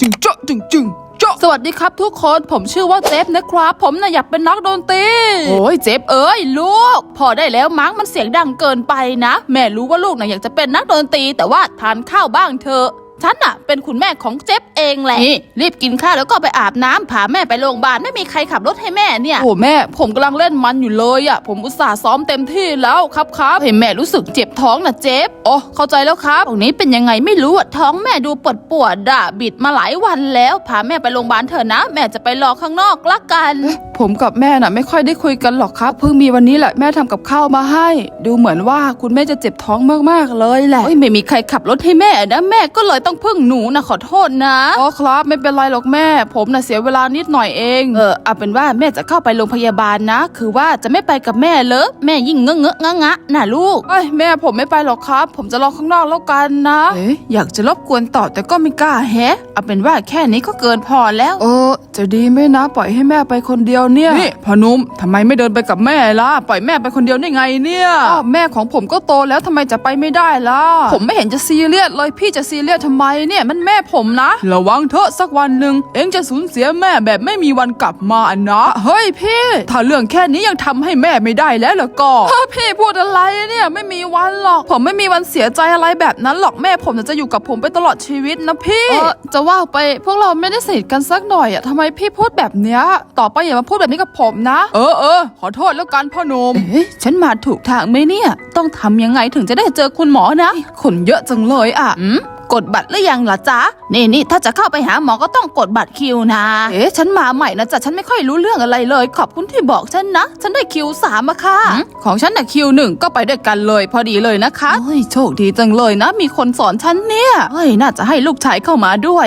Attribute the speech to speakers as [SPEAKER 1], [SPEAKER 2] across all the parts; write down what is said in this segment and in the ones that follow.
[SPEAKER 1] จึงเจาะจึงจึงเจาะ
[SPEAKER 2] สวัสดีครับทุกคนผมชื่อว่าเจฟนะครับ ผมน่ะอยากเป็นนักดนตรีโอ้ยเจฟเอ้ยลูก พอได้แล้วมั้งมันเสียงดังเกินไปนะ แม่รู้ว่าลูกน่ะอยากจะเป็นนักดนตรี แต่ว่าทานข้าวบ้างเถอะ ฉันน่ะ เป็นคุณแม่ของเจฟเองแหละนี่รีบกินข้าวแล้วก็ไปอาบน้ำพาแม่ไปโรงพยาบาลไม่มีใครขับรถให้แม่เนี่ยโอ้แม่ ผมกำลังเล่นมันอยู่เลยอะ ผมอุตส่าห์ซ้อมเต็มที่แล้วครับครับเห็นแม่รู้สึกเจ็บท้องนะเจฟอ๋อเข้าใจแล้วครับตรงนี้เป็นยังไงไม่รู้อะท้องแม่ดูปวดปวดๆอะบิดมาหลายวันแล้ว พาแม่ไปโรงพยาบาลเถอะนะ แม่จะไปรอข้างนอกละกัน
[SPEAKER 1] ผมกับแม่น่ะไม่ค่อยได้คุยกันหรอกครับ เพิ่งมีวันนี้แหละแม่ทำกับข้าวมาให้ ดูเหมือนว่าคุณแม่จะเจ็บท้องมากๆเลยแหละ
[SPEAKER 2] เอ้ยไม่มีใครขับรถให้แม่นะแม่ก็เลยต้องพึ่งหนูนะขอโทษนะ
[SPEAKER 1] อ๋อครับไม่เป็นไรหรอกแม่ ผมน่ะเสียเวลานิดหน่อยเอง
[SPEAKER 2] เออเอาเป็นว่าแม่จะเข้าไปโรงพยาบาลนะ คือว่าจะไม่ไปกับแม่เลยแม่ยิ่งเงอะเงอะงะงะน่ะลูก
[SPEAKER 1] เอ้ยแม่ผมไม่ไปหรอกครับ ผมจะรอข้างนอกแล้วกันนะเอ๊ะอยากจะรบกวนต่อแต่ก็ไม่กล้าแฮะ
[SPEAKER 2] เอาเป็นว่าแค่นี้ก็เกินพอแล้ว
[SPEAKER 1] เออ จะดีไหมนะ ปล่อยให้แม่ไปคนเดียวเนี่ยนี่พอหนุ่มทำไมไม่เดินไปกับแม่ล่ะปล่อยแม่ไปคนเดียวได้ไงเนี่ยอ้าวแม่ของผมก็โตแล้วทำไมจะไปไม่ได้ล่ะผมไม่เห็นจะซีเรียสเลยพี่จะซีเรียสทำไมเนี่ยมันแม่ผมนะ ระวังเถอะสักวันหนึ่งเองจะสูญเสียแม่แบบไม่มีวันกลับมานะ เฮ้ยพี่ ถ้าเรื่องแค่นี้ยังทำให้แม่ไม่ได้แล้วล่ะก็เฮ้ยพี่พูดอะไรเนี่ยไม่มีวันหรอก ผมไม่มีวันเสียใจอะไรแบบนั้นหรอกแม่ผมจะอยู่กับผมไปตลอดชีวิตนะพี่เออจะว่าไปพวกเราไม่ได้สนิทกันสักหน่อยอะทำไมพี่พูดแบบเนี้ยต่อไปอย่ามาพูดแบบนี้กับผมนะ เออเออขอโทษแล้วกันพ่อหนุ่ม
[SPEAKER 2] เอ๊ะฉันมาถูกทางไหมเนี่ย ต้องทำยังไงถึงจะได้เจอคุณหมอนะ
[SPEAKER 1] คนเยอะจังเลยอะ
[SPEAKER 2] อืม กดบัตรหรือยังล่ะจ๊ะนี่นี่ถ้าจะเข้าไปหาหมอก็ต้องกดบัตรคิวนะ เอ๊ะฉันมาใหม่นะจ๊ะฉันไม่ค่อยรู้เรื่องอะไรเลย ขอบคุณที่บอกฉันนะ ฉันได้คิวสามอะค่ะของฉันน่ะคิวหนึ่งก็ไปด้วยกันเลย พอดีเลยนะคะเฮ้ยโชคดีจังเลยนะ มีคนสอนฉันเนี่ยเฮ้ยน่าจะให้ลูกชายเข้ามาด้วย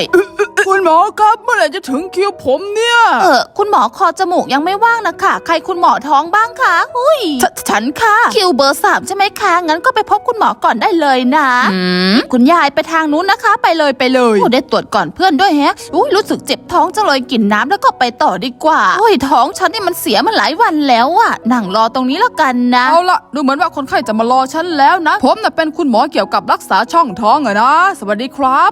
[SPEAKER 1] คุณหมอครับเมื่อไหร่จะถึงคิวผมเนี่ย
[SPEAKER 2] เออ คุณหมอคอจมูกยังไม่ว่างนะคะ ใครคุณหมอท้องบ้างคะอุ้ยฉฉันค่ะ คิวเบอร์สามใช่ไหมคะ งั้นก็ไปพบคุณหมอก่อนได้เลยนะ คุณยายไปทางนู้นนะคะ ไปเลยไปเลยโอ้ได้ตรวจก่อนเพื่อนด้วยแฮะอุ้ยรู้สึกเจ็บท้องจังเลยกินน้ำแล้วก็ไปต่อดีกว่า โอ้ยท้องฉันนี่มันเสียมาหลายวันแล้วอะนั่งรอตรงนี้แล้วกันนะ
[SPEAKER 1] เอาละดูเหมือนว่าคนไข้จะมารอฉันแล้วนะ ผมน่ะเป็นคุณหมอเกี่ยวกับรักษาช่องท้องอะนะ สวัสดีครับ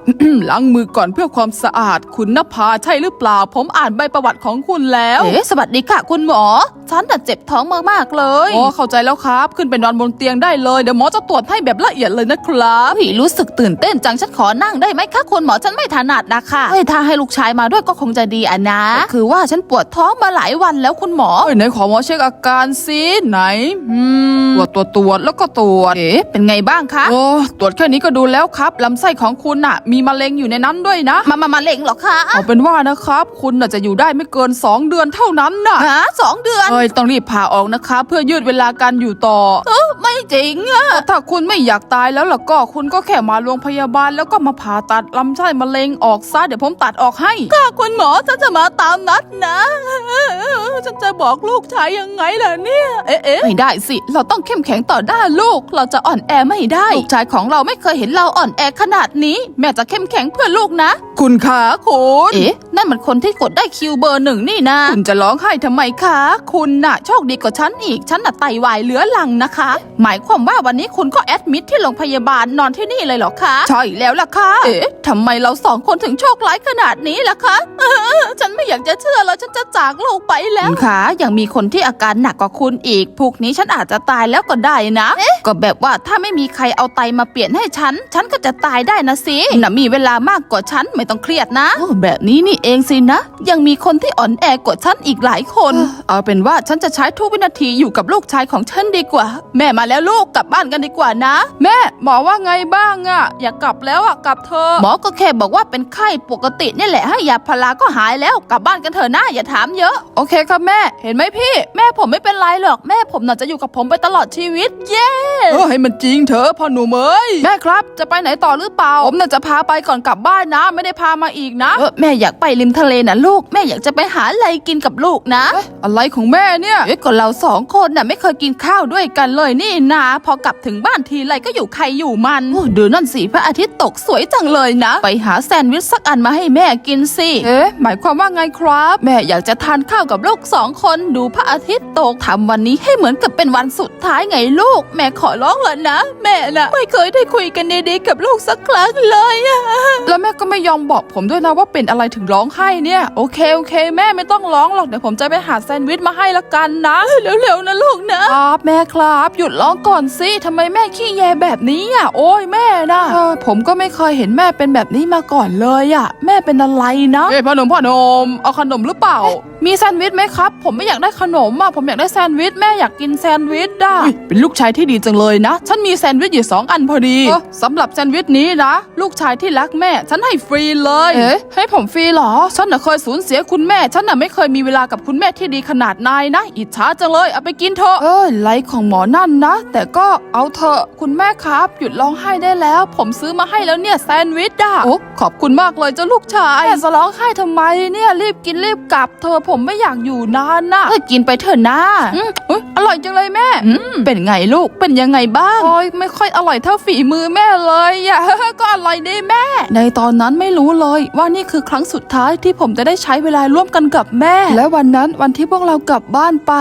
[SPEAKER 1] ล้างมือก่อนเพื่อความสะอาดคุณนภาใช่หรือเปล่า ผมอ่านใบประวัติของคุณแล้ว
[SPEAKER 2] เอ๊ะสวัสดีค่ะคุณหมอ ฉันน่ะเจ็บท้องมากๆเลย
[SPEAKER 1] อ๋อเข้าใจแล้วครับ ขึ้นไปนอนบนเตียงได้เลย เดี๋ยวหมอจะตรวจให้แบบละเอียดเลยนะครับ
[SPEAKER 2] เฮ้ยรู้สึกตื่นเต้นจังฉันขอนั่งได้ไหมคะคุณหมอฉันไม่ถนัดนะคะเฮ้ยถ้าให้ลูกชายมาด้วยก็คงจะดีอะนะ คือว่าฉันปวดท้องมาหลายวันแล้วคุณหมอ
[SPEAKER 1] เอ้ยไหนขอหมอเช็คอาการสิไหนอืมตรวจตรวจตรวจแล้วก็ตรวจ
[SPEAKER 2] เอ๊ะเป็นไงบ้างคะ
[SPEAKER 1] โอ้ตรวจแค่นี้ก็ดูแล้วครับลำไส้ของคุณน่ะ มีมะเร็งอยู่ในนั้นด้วยนะ
[SPEAKER 2] มามามาเล็งเหรอคะ
[SPEAKER 1] เอาเป็นว่านะครับ คุณน่ะจะอยู่ได้ไม่เกิน 2 เดือนเท่านั้นน่ะ
[SPEAKER 2] ฮะสองเดือน
[SPEAKER 1] เอ้ยต้องรีบผ่าออกนะคะ เพื่อยืดเวลาการอยู่ต่อ
[SPEAKER 2] ไม่จริงอะ
[SPEAKER 1] ถ้าคุณไม่อยากตายแล้วล่ะก็คุณก็แค่มาโรงพยาบาลแล้วก็มาผ่าตัดลำไส้มะเร็งออกซะเดี๋ยวผมตัดออกให้
[SPEAKER 2] ค่ะคุณหมอฉันจะมาตามนัดนะฉันจะบอกลูกชายยังไงล่ะเนี่ย เอ๊ะเอ๊ะไม่ได้สิ เราต้องเข้มแข็งต่อด้านลูก เราจะอ่อนแอไม่ได้ ลูกชายของเราไม่เคยเห็นเราอ่อนแอขนาดนี้ แม่จะเข้มแข็งเพื่อลูกนะ
[SPEAKER 1] คุณขาคุณ
[SPEAKER 2] เอ๊ะ นั่นมันคนที่กดได้คิวเบอร์หนึ่งนี่นะ
[SPEAKER 1] คุณจะร้องไห้ทำไมคะ
[SPEAKER 2] คุณน่ะ โชคดีกว่าฉันอีก ฉันน่ะไตวายเหลือหลังนะคะ หมายความว่าวันนี้คุณก็แอดมิทที่โรงพยาบาลนอนที่นี่เลยเหรอคะ
[SPEAKER 1] ใช่แล้วล่ะค่ะ
[SPEAKER 2] เอ๊ะทำไมเราสองคนถึงโชคร้ายขนาดนี้ล่ะคะเออฉันไม่อยากจะเชื่อแล้วฉันจะจากลูกไปแล้วคุณคะยังมีคนที่อาการหนักกว่าคุณอีกพวกนี้ฉันอาจจะตายแล้วก็ได้นะก็แบบว่าถ้าไม่มีใครเอาไตมาเปลี่ยนให้ฉัน ฉันก็จะตายได้นะสิน่ะมีเวลามากกว่าฉันไม่ต้องเครียดนะ โอ้แบบนี้นี่เองสินะ ยังมีคนที่อ่อนแอกว่าฉันอีกหลายคน เอาเป็นว่าฉันจะใช้ทุกวินาทีอยู่กับลูกชายของฉันดีกว่า แม่มาแล้วลูกกลับบ้านกันดีกว่านะ
[SPEAKER 1] แม่หมอว่าไงบ้างอะอยากกลับแล้วอะกลับเธอะ
[SPEAKER 2] หมอก็แค่บอกว่าเป็นไข้ปกตินี่แหละให้ยาพาราก็หายแล้วกลับบ้านกันเถอะนะอย่าถามเยอะ
[SPEAKER 1] โอเคครับแม่ เห็นไหมพี่
[SPEAKER 2] แม่ผมไม่เป็นไรหรอกแม่ผมน่ะจะอยู่กับผมไปตลอดชีวิต เย้
[SPEAKER 1] เออให้มันจริงเถอะพ่อหนุ่มเอ้ยแม่ครับจะไปไหนต่อหรือเปล่าผมน่ะจะพาไปก่อนกลับบ้านนะ ไม่ได้พามาอีกนะ
[SPEAKER 2] เออแม่อยากไปริมทะเลนะลูกแม่อยากจะไปหาอะไรกินกับลูกนะ
[SPEAKER 1] เอ๊ะอะไรของแม่เนี่ย
[SPEAKER 2] เอ้ยก็เราสองคนน่ะไม่เคยกินข้าวด้วยกันเลยนี่นะพอกลับถึงบ้านทีไรก็อยู่ใครอยู่มันโอ้ดูนั่นสิพระอาทิตย์ตกสวยจังเลยนะ ไปหาแซนด์วิชสักอันมาให้แม่กินสิ
[SPEAKER 1] เอ๊ะหมายความว่าไงครับ
[SPEAKER 2] แม่อยากจะทานข้าวกับลูกสองคนดูพระอาทิตย์ตกทำวันนี้ให้เหมือนกับเป็นวันสุดท้ายไงลูก แม่ขอร้องแล้วนะ แม่น่ะไม่เคยได้คุยกันดีๆกับลูกสักครั้งเลยอะ
[SPEAKER 1] แล้วแม่ ก็ไม่ยอมบอกผมด้วยนะว่าเป็นอะไรถึงร้องไห้เนี่ย โอเคโอเค แม่ไม่ต้องร้องหรอกเดี๋ยวผมจะไปหาแซนด์วิชมาให้ละกันนะ
[SPEAKER 2] เร็วๆนะลูกนะ
[SPEAKER 1] ครับแม่ครับหยุดร้องก่อนสิทำไมแม่ขี้แยแบบนี้อะโอ้ยแม่นะเออผมก็ไม่เคยเห็นแม่เป็นแบบนี้มาก่อนเลยอะ แม่เป็นอะไรนะเอ้พ่อหนุ่มพ่อหนุ่มเอาขนมหรือเปล่า มีแซนด์วิชไหมครับ ผมไม่อยากได้ขนมอะผมอยากได้แซนด์วิชแม่อยากกินแซนด์วิชอะเป็นลูกชายที่ดีจังเลยนะ ฉันมีแซนด์วิชอยู่สองอันพอดีสำหรับแซนด์วิชนี้นะ ลูกชายที่รักแม่ฉันให้ฟรีเลย เอ๊ะให้ผมฟรีเหรอ ฉันน่ะเคยสูญเสียคุณแม่ ฉันน่ะไม่เคยมีเวลากับคุณแม่ที่ดีขนาดนายนะ อิจฉาจังเลย เอาไปกินเถอะ เอ้ยไรของหมอนั่นนะ แต่ก็เอาเถอะคุณแม่ครับ หยุดร้องไห้ได้แล้ว ผมซื้อมาให้แล้วเนี่ยแซนด์วิชอะโอ้ขอบคุณมากเลยเจ้าลูกชายแม่จะร้องไห้ทำไมเนี่ยรีบกินรีบกลับเธอะผมไม่อยากอยู่นานนะเอ้ยกินไปเถอะนะอืมอุ๊ยอร่อยจังเลยแม่อืมเป็นไงลูกเป็นยังไงบ้างโอ้ยไม่ค่อยอร่อยเท่าฝีมือแม่เลยอะก็อร่อยดีแม่ ในตอนนั้นไม่รู้เลยว่านี่คือครั้งสุดท้ายที่ผมจะได้ใช้เวลาร่วมกันกับแม่ และวันนั้นวันที่พวกเรากลับบ้านไป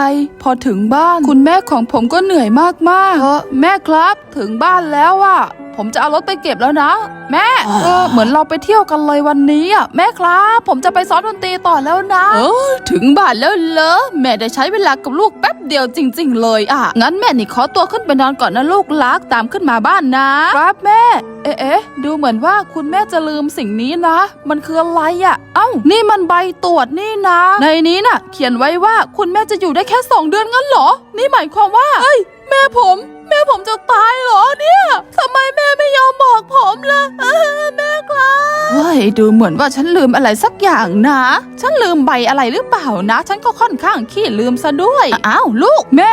[SPEAKER 1] พอถึงบ้านคุณแม่ของผมก็เหนื่อยมากๆเออแม่ครับ ถึงบ้านแล้วอะ ผมจะเอารถไปเก็บแล้วนะ แม่เออเหมือนเราไปเที่ยวกันเลยวันนี้อะแม่ครับ ผมจะไปซ้อมดนตรีต่อแล้วนะ
[SPEAKER 2] เออถึงบ้านแล้วเหรอแม่ได้ใช้เวลากับลูกแป๊บเดียวจริง ๆ เลยอะงั้นแม่นี่ขอตัวขึ้นไปนอนก่อนนะลูกรักตามขึ้นมาบ้านนะ
[SPEAKER 1] ครับแม่เอ๊ะเอ๊ะดูเหมือนว่าคุณแม่จะลืมสิ่งนี้นะ มันคืออะไรอะ่ะ เอ้า นี่มันใบตรวจนี่นะ ในนี้น่ะ เขียนไว้ว่าคุณแม่จะอยู่ได้แค่สองเดือนงั้นเหรอ นี่หมายความว่าเอ้ยแม่ผม แม่ผมจะตายเหรอเนี่ยทำไมแม่ไม่ยอมบอกผมล่ะเออแม่ครับ
[SPEAKER 2] เฮ้ยดูเหมือนว่าฉันลืมอะไรสักอย่างนะ ฉันลืมใบอะไรหรือเปล่านะ ฉันก็ค่อนข้างขี้ลืมซะด้วยอ้าวลูก
[SPEAKER 1] แม่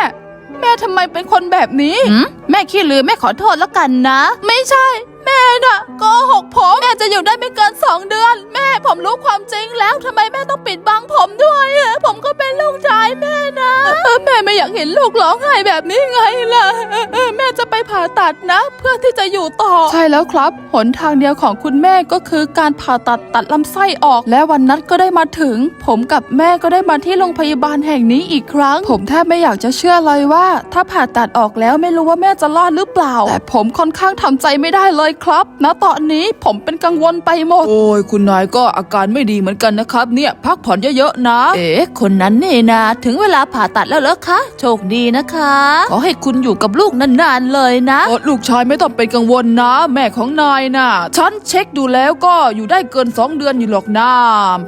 [SPEAKER 1] แม่ทำไมเป็นคนแบบนี้
[SPEAKER 2] หืมแม่ขี้ลืมแม่ขอโทษแล้วกันนะ
[SPEAKER 1] ไม่ใช่แม่น่ะโกหกผมแม่จะอยู่ได้ไม่เกินสองเดือน แม่ผมรู้ความจริงแล้วทำไมแม่ต้องปิดบังผมด้วยอะผมก็เป็นลูกชายแม่นะเออแม่ไม่อยากเห็นลูกร้องไห้แบบนี้ไงล่ะเออแม่จะไปผ่าตัดนะ เพื่อที่จะอยู่ต่อ ใช่แล้วครับ หนทางเดียวของคุณแม่ก็คือการผ่าตัดตัดลำไส้ออก และวันนัดก็ได้มาถึง ผมกับแม่ก็ได้มาที่โรงพยาบาลแห่งนี้อีกครั้ง ผมแทบไม่อยากจะเชื่อเลยว่า ถ้าผ่าตัดออกแล้วไม่รู้ว่าแม่จะรอดหรือเปล่า แต่ผมค่อนข้างทำใจไม่ได้เลยครับณตอนนี้ผมเป็นกังวลไปหมด โอ้ยคุณนายก็อาการไม่ดีเหมือนกันนะครับ เนี่ยพักผ่อนเยอะๆนะ
[SPEAKER 2] เอ๊ะคนนั้นนี่นะ ถึงเวลาผ่าตัดแล้วเหรอคะ โชคดีนะคะ ขอให้คุณอยู่กับลูกนานๆเลยนะ
[SPEAKER 1] โอ้ลูกชายไม่ต้องเป็นกังวลนะ แม่ของนายน่ะฉันเช็คดูแล้วก็อยู่ได้เกิน 2 เดือนอยู่หรอกนะ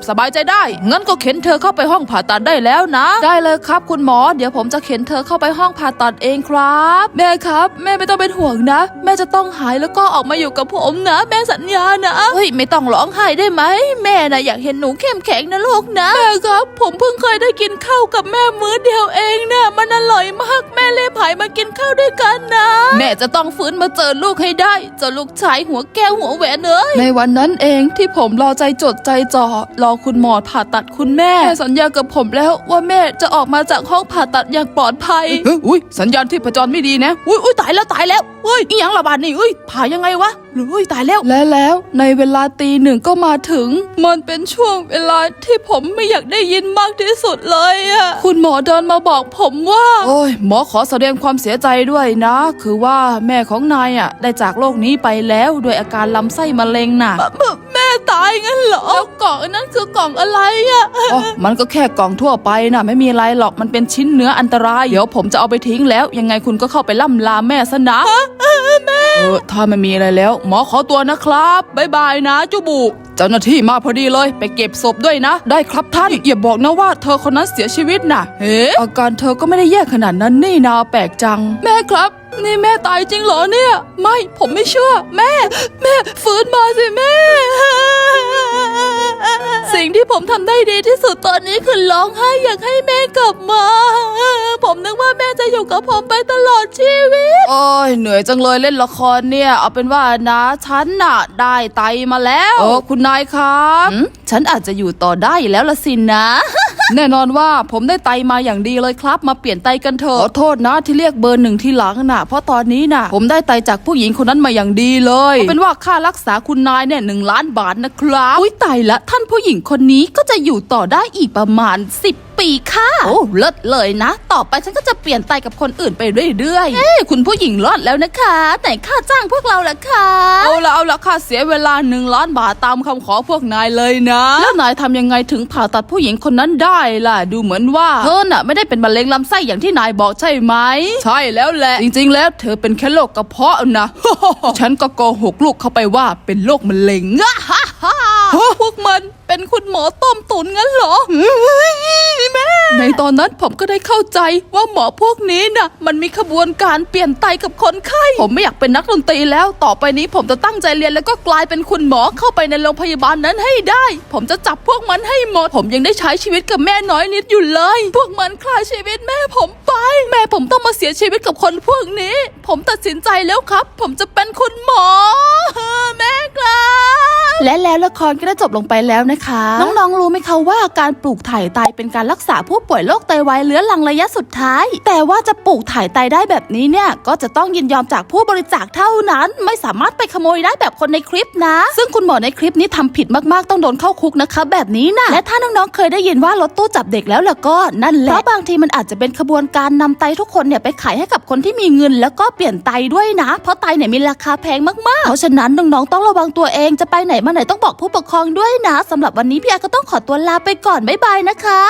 [SPEAKER 1] สบายใจได้ งั้นก็เข็นเธอเข้าไปห้องผ่าตัดได้แล้วนะ ได้เลยครับ คุณหมอ เดี๋ยวผมจะเข็นเธอเข้าไปห้องผ่าตัดเองครับ แม่ครับ แม่ไม่ต้องเป็นห่วงนะ แม่จะต้องหายแล้วก็ออกมาอยู่กับผมนะ แม่สัญญานะ
[SPEAKER 2] เฮ้ยไม่ต้องร้องไห้ได้ไหมแม่นะอยากเห็นหนูเข้มแข็งนะลูกนะ
[SPEAKER 1] แม่ครับ ผมเพิ่งเคยได้กินข้าวกับแม่มื้อเดียวเองนะมันอร่อยมากแม่เลยผายมากินข้าวด้วยกันนะ
[SPEAKER 2] แม่จะต้องฟื้นมาเจอลูกให้ได้เจอลูกชายหัวแก้วหัวแหวนเอ้ย
[SPEAKER 1] ในวันนั้นเองที่ผมรอใจจดใจจ่อรอคุณหมอผ่าตัดคุณแม่แม่สัญญากับผมแล้วว่าแม่จะออกมาจากห้องผ่าตัดอย่างปลอดภัยอุ้ยสัญญาณที่ประจรไม่ดีนะ
[SPEAKER 2] อุ้ยอุ้ยตายแล้วตายแล้ว เฮ้ยอีหยังระบาดนี่อุ้ยผ่ายังไงวะ อุ้ยตายแล้ว
[SPEAKER 1] และแล้วในเวลาตีหนึ่งก็มาถึง มันเป็นช่วงเวลาที่ผมไม่อยากได้ยินมากที่สุดเลยอะคุณหมอเดินมาบอกผมว่า โอ้ยหมอขอแสดงความเสียใจด้วยนะ คือว่าแม่ของนายอะได้จากโลกนี้ไปแล้วด้วยอาการลำไส้มะเร็งน่ะแม่ตายงั้นเหรอแล้วกล่องอันนั้นคือกล่องอะไรอะอ๋อมันก็แค่กล่องทั่วไปนะไม่มีอะไรหรอกมันเป็นชิ้นเนื้ออันตรายเดี๋ยวผมจะเอาไปทิ้งแล้ว ยังไงคุณก็เข้าไปล่ำลาแม่ซะนะแม่เออถ้าไม่มีอะไรแล้วหมอขอตัวนะครับบายบายนะจุบุ เจ้าหน้าที่มาพอดีเลย ไปเก็บศพด้วยนะ ได้ครับท่านอย่าบอกนะว่าเธอคนนั้นเสียชีวิตนะเฮ้อาการเธอก็ไม่ได้แย่ขนาดนั้นนี่นาแปลกจัง แม่ครับ นี่แม่ตายจริงเหรอเนี่ย ไม่ผมไม่เชื่อ แม่ แม่ฟื้นมาสิแม่ สิ่งที่ผมทำได้ดีที่สุดตอนนี้คือร้องไห้อยากให้แม่ กลับมา ผมนึกว่าแม่จะอยู่กับผมไปตลอดชีวิต โอ้ยเหนื่อยจังเลยเล่นละครเนี่ย เอาเป็นว่านะฉันน่ะได้ไตมาแล้วโอ้คุณนายครับ
[SPEAKER 2] อืมฉันอาจจะอยู่ต่อได้แล้วละสินะ
[SPEAKER 1] แน่นอนว่าผมได้ไตมาอย่างดีเลยครับ มาเปลี่ยนไตกันเถอะขอโทษนะที่เรียกเบอร์หนึ่งที่หลังน่ะ เพราะตอนนี้น่ะ ผมได้ไตจากผู้หญิงคนนั้นมาอย่างดีเลยเอาเป็นว่าค่ารักษาคุณนายเนี่ยหนึ่งล้านบาทนะครับ
[SPEAKER 2] อุ้ยตายละท่านผู้หญิงคนนี้ก็จะอยู่ต่อได้อีกประมาณ10 ปีค่ะ โอ้เลิศเลยนะ ต่อไปฉันก็จะเปลี่ยนไตกับคนอื่นไปเรื่อยๆเอ้ยคุณผู้หญิงรอดแล้วนะคะไหนค่าจ้างพวกเราล่ะคะ
[SPEAKER 1] เอาละเอาละค่าเสียเวลาหนึ่งล้านบาทตามคำขอพวกนายเลยนะ
[SPEAKER 2] แล้วนายทำยังไงถึงผ่าตัดผู้หญิงคนนั้นได้ล่ะ ดูเหมือนว่าเธอน่ะไม่ได้เป็นมะเร็งลำไส้อย่างที่นายบอกใช่ไหม
[SPEAKER 1] ใช่แล้วแหละ จริงๆ แล้วเธอเป็นแค่โรคกระเพาะนะ ฉันก็โกหกลูกเข้าไปว่าเป็นโรคมะเร็ง
[SPEAKER 2] ฮ่าฮ่าฮ่าพวกมันเป็นคุณหมอต้มตุ๋นงั้นเหรอแม่ ในตอนนั้นผมก็ได้เข้าใจว่าหมอพวกนี้น่ะมันมีขบวนการเปลี่ยนไตกับคนไข้ ผมไม่อยากเป็นนักดนตรีแล้ว ต่อไปนี้ผมจะตั้งใจเรียนแล้วก็กลายเป็นคุณหมอเข้าไปในโรงพยาบาลนั้นให้ได้ ผมจะจับพวกมันให้หมด ผมยังได้ใช้ชีวิตกับแม่น้อยนิดอยู่เลย พวกมันฆ่ายชีวิตแม่ผมไป แม่ผมต้องมาเสียชีวิตกับคนพวกนี้ ผมตัดสินใจแล้วครับ ผมจะเป็นคุณหมอแม่ครับ และแล้วละครก็ได้จบลงไปแล้วนะคะ น้องๆรู้ไหมคะว่าการปลูกถ่ายไตเป็นการรักษาผู้ป่วยโรคไตวายเรื้อรังระยะสุดท้าย แต่ว่าจะปลูกถ่ายไตได้แบบนี้เนี่ยก็จะต้องยินยอมจากผู้บริจาคเท่านั้น ไม่สามารถไปขโมยได้แบบคนในคลิปนะ ซึ่งคุณหมอในคลิปนี้ทำผิดมากๆต้องโดนเข้าคุกนะคะ แบบนี้นะและถ้าน้องๆเคยได้ยินว่ารถตู้จับเด็กแล้วล่ะก็นั่นแหละเพราะบางทีมันอาจจะเป็นขบวนการนำไตทุกคนเนี่ยไปขายให้กับคนที่มีเงิน แล้วก็เปลี่ยนไตด้วยนะ เพราะไตเนี่ยมีราคาแพงมากๆเพราะฉะนั้นน้องๆต้องระวังตัวเองจะไปไหนมาไหนต้องบอกผู้ปกครองด้วยนะสำหรับวันนี้พี่อาก็ต้องขอตัวลาไปก่อนบ๊ายบายนะคะ